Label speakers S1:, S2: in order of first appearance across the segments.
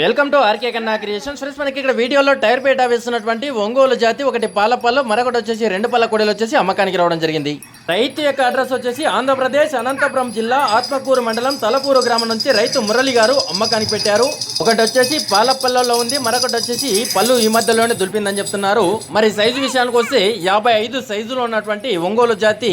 S1: Welcome to RK Kanna creations friends మనకి ఇక్కడ వీడియోలో టైర్ పేట వేస్తున్నటువంటి ఒంగోలు జాతి ఒకటి పాలపల్లు మరొకటి వచ్చేసి రెండు పళ్ళ కొడలు వచ్చేసి అమ్మకానికి రావడం జరిగింది. రైతు యొక్క అడ్రస్ వచ్చేసి ఆంధ్రప్రదేశ్ అనంతపురం జిల్లా ఆత్మకూరు మండలం తలపూరు గ్రామం నుంచి రైతు మురళి గారు అమ్మకానికి పెట్టారు. ఒకటి వచ్చేసి పాలపల్లలో ఉంది మరొకటి వచ్చేసి పళ్ళు ఈ మధ్యలోనే దులిపిందని చెప్తున్నారు. మరి సైజు విషయానికి వస్తే యాభై ఐదు సైజులో ఉన్నటువంటి ఒంగోలు జాతి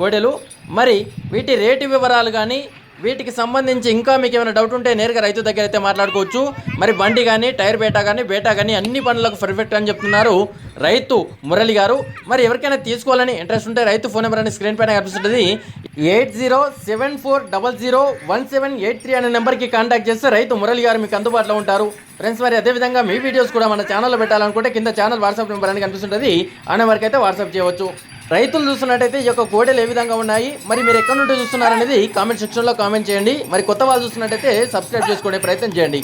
S1: కోడెలు. మరి వీటి రేటు వివరాలు కానీ వీటికి సంబంధించి ఇంకా మీకు ఏమైనా డౌట్ ఉంటే నేరుగా రైతు దగ్గర అయితే మాట్లాడుకోవచ్చు. మరి బండి కానీ టైర్ బేటా కానీ బేటా కానీ అన్ని పనులకు పర్ఫెక్ట్ అని చెప్తున్నారు రైతు మురళి గారు. మరి ఎవరికైనా తీసుకోవాలని ఇంట్రెస్ట్ ఉంటే రైతు ఫోన్ నెంబర్ అని స్క్రీన్ పైన కనిపిస్తుంది. Eight zero seven four double zero one seven eight three అనే నెంబర్కి కాంటాక్ట్ చేస్తే రైతు మురళి గారు మీకు అందుబాటులో ఉంటారు. ఫ్రెండ్స్ మరి అదేవిధంగా మీ వీడియోస్ కూడా మన ఛానల్లో పెట్టాలనుకుంటే కింద ఛానల్ వాట్సాప్ నెంబర్ అని కనిపిస్తుంటుంది. ఆ నెంబర్కి అయితే వాట్సాప్ చేయవచ్చు. రైతులు చూస్తున్నట్టయితే ఈ యొక్క కోడలు ఏ విధంగా ఉన్నాయి? మరి మీరు ఎక్కడి నుండి చూస్తున్నారనేది కామెంట్ సెక్షన్లో కామెంట్ చేయండి. మరి కొత్త వాళ్ళు చూస్తున్నట్టయితే సబ్స్క్రైబ్ చేసుకునే ప్రయత్నం చేయండి.